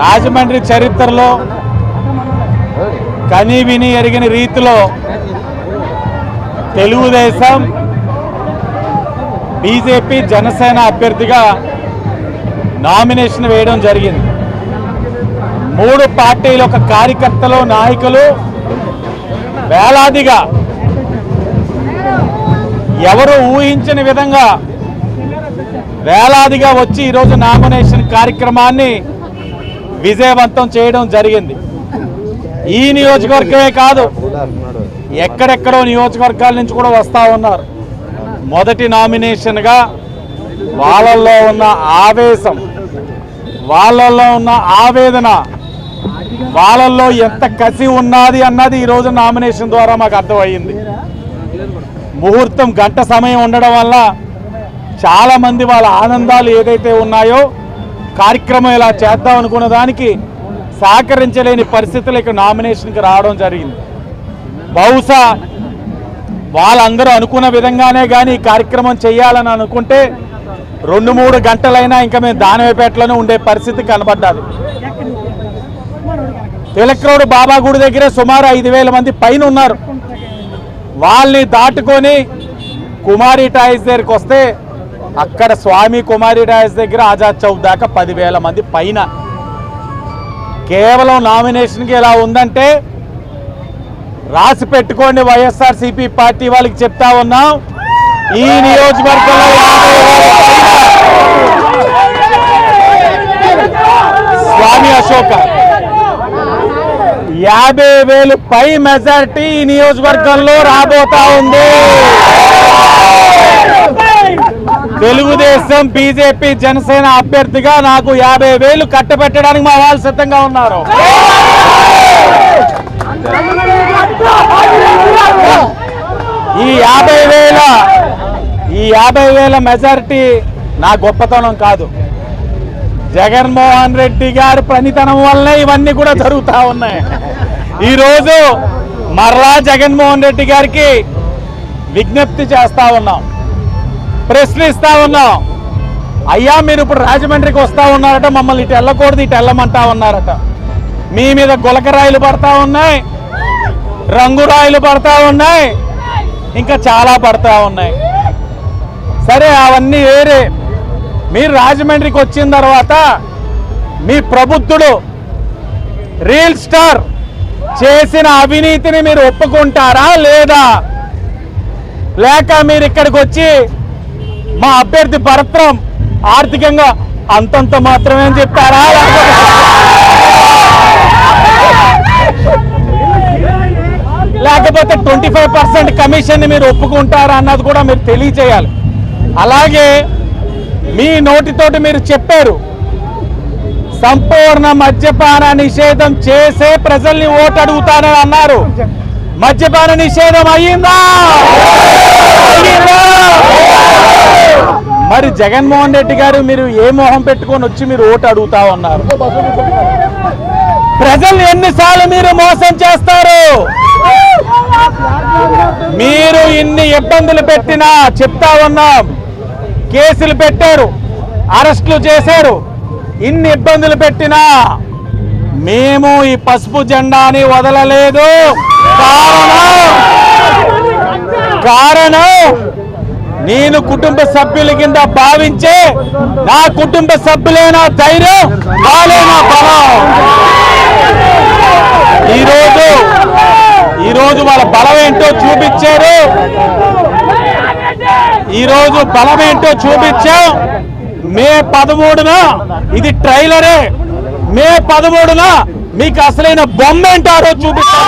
రాజమండ్రి చరిత్రలో కని విని ఎరిగిన రీతిలో తెలుగుదేశం బీజేపీ జనసేన అభ్యర్థిగా నామినేషన్ వేయడం జరిగింది. మూడు పార్టీల ఒక కార్యకర్తలు నాయకులు వేలాదిగా ఎవరు ఊహించని విధంగా వేలాదిగా వచ్చి ఈరోజు నామినేషన్ కార్యక్రమాన్ని విజయవంతం చేయడం జరిగింది. ఈ నియోజకవర్గమే కాదు ఎక్కడెక్కడో నియోజకవర్గాల నుంచి కూడా వస్తూ ఉన్నారు. మొదటి నామినేషన్గా వాళ్ళల్లో ఉన్న ఆవేశం వాళ్ళల్లో ఉన్న ఆవేదన వాళ్ళల్లో ఎంత కసి ఉన్నది అన్నది ఈరోజు నామినేషన్ ద్వారా మాకు అర్థమయ్యింది. ముహూర్తం గంట సమయం ఉండడం వల్ల చాలామంది వాళ్ళ ఆనందాలు ఏదైతే ఉన్నాయో కార్యక్రమం ఇలా చేద్దాం అనుకున్న దానికి సహకరించలేని పరిస్థితులు ఇక్కడ నామినేషన్కి రావడం జరిగింది. బహుశా వాళ్ళందరూ అనుకున్న విధంగానే కానీ ఈ కార్యక్రమం చేయాలని అనుకుంటే రెండు మూడు గంటలైనా ఇంకా మేము దానవేపేటలోనే ఉండే పరిస్థితి కనబడ్డాది. తిలక్ బాబా గుడి దగ్గరే సుమారు ఐదు వేల మంది పైన ఉన్నారు. వాళ్ళని దాటుకొని కుమారి టాయిస్ దగ్గరికి వస్తే అక్కడ స్వామి కుమారి డాస్ దగ్గర ఆజాద్ చౌక్ దాకా పదివేల మంది పైన. కేవలం నామినేషన్కి ఎలా ఉందంటే రాసి పెట్టుకోండి వైఎస్ఆర్ సిపి పార్టీ వాళ్ళకి చెప్తా ఉన్నాం. ఈ నియోజకవర్గంలో స్వామి అశోక. యాభై వేలు పై మెజారిటీ ఈ నియోజకవర్గంలో రాబోతా ఉంది. తెలుగుదేశం బీజేపీ జనసేన అభ్యర్థిగా నాకు యాభై వేలు కట్టబెట్టడానికి మా వాళ్ళు సిద్ధంగా ఉన్నారు. ఈ యాభై వేల ఈ యాభై వేల మెజారిటీ నా గొప్పతనం కాదు. జగన్మోహన్ రెడ్డి గారి పనితనం వల్లే ఇవన్నీ కూడా జరుగుతూ ఉన్నాయి. ఈరోజు మరలా జగన్మోహన్ రెడ్డి గారికి విజ్ఞప్తి చేస్తా ఉన్నాం. ప్రశ్నిస్తా ఉన్నాం. అయ్యా మీరు ఇప్పుడు రాజమండ్రికి వస్తా ఉన్నారట మమ్మల్ని ఇటు వెళ్ళకూడదు ఇటు వెళ్ళమంటా ఉన్నారట. మీ మీద గులకరాయిలు పడతా ఉన్నాయి రంగురాయిలు పడతా ఉన్నాయి ఇంకా చాలా పడతా ఉన్నాయి. సరే అవన్నీ వేరే. మీరు రాజమండ్రికి వచ్చిన తర్వాత మీ ప్రబుద్ధుడు రీల్ స్టార్ చేసిన అవినీతిని మీరు ఒప్పుకుంటారా లేదా? లేక మీరు ఇక్కడికి వచ్చి మా అభ్యర్థి భరత్రం ఆర్థికంగా అంతంత మాత్రమే అని చెప్తారా లేకపోతే ట్వంటీ ఫైవ్ పర్సెంట్ కమిషన్ మీరు ఒప్పుకుంటారా అన్నది కూడా మీరు తెలియచేయాలి అలాగే మీ నోటితోటి మీరు చెప్పారు సంపూర్ణ మద్యపాన నిషేధం చేసే ప్రజల్ని ఓటు అడుగుతానని అన్నారు. మద్యపాన నిషేధం అయ్యిందా అయ్యిందా? మరి జగన్మోహన్ రెడ్డి గారు మీరు ఏ మొహం పెట్టుకొని వచ్చి మీరు ఓటు అడుగుతా ఉన్నారు? ప్రజలు ఎన్నిసార్లు మీరు మోసం చేస్తారు? మీరు ఇన్ని ఇబ్బందులు పెట్టినా చెప్తా ఉన్నాం. కేసులు పెట్టారు అరెస్టులు చేశారు. ఇన్ని ఇబ్బందులు పెట్టినా మేము ఈ పసుపు జెండాని వదలలేదు. కారణం కారణం నేను కుటుంబ సభ్యుల కింద భావించే నా కుటుంబ సభ్యులే నా ధైర్యం వాళ్ళే నా బలం. ఈరోజు ఈరోజు వాళ్ళ బలం ఏంటో చూపించారు. ఈరోజు బలం ఏంటో చూపించాం. మే పదమూడున ఇది ట్రైలరే. మే పదమూడున మీకు అసలైన బొమ్మ ఏంటారో చూపిస్తాం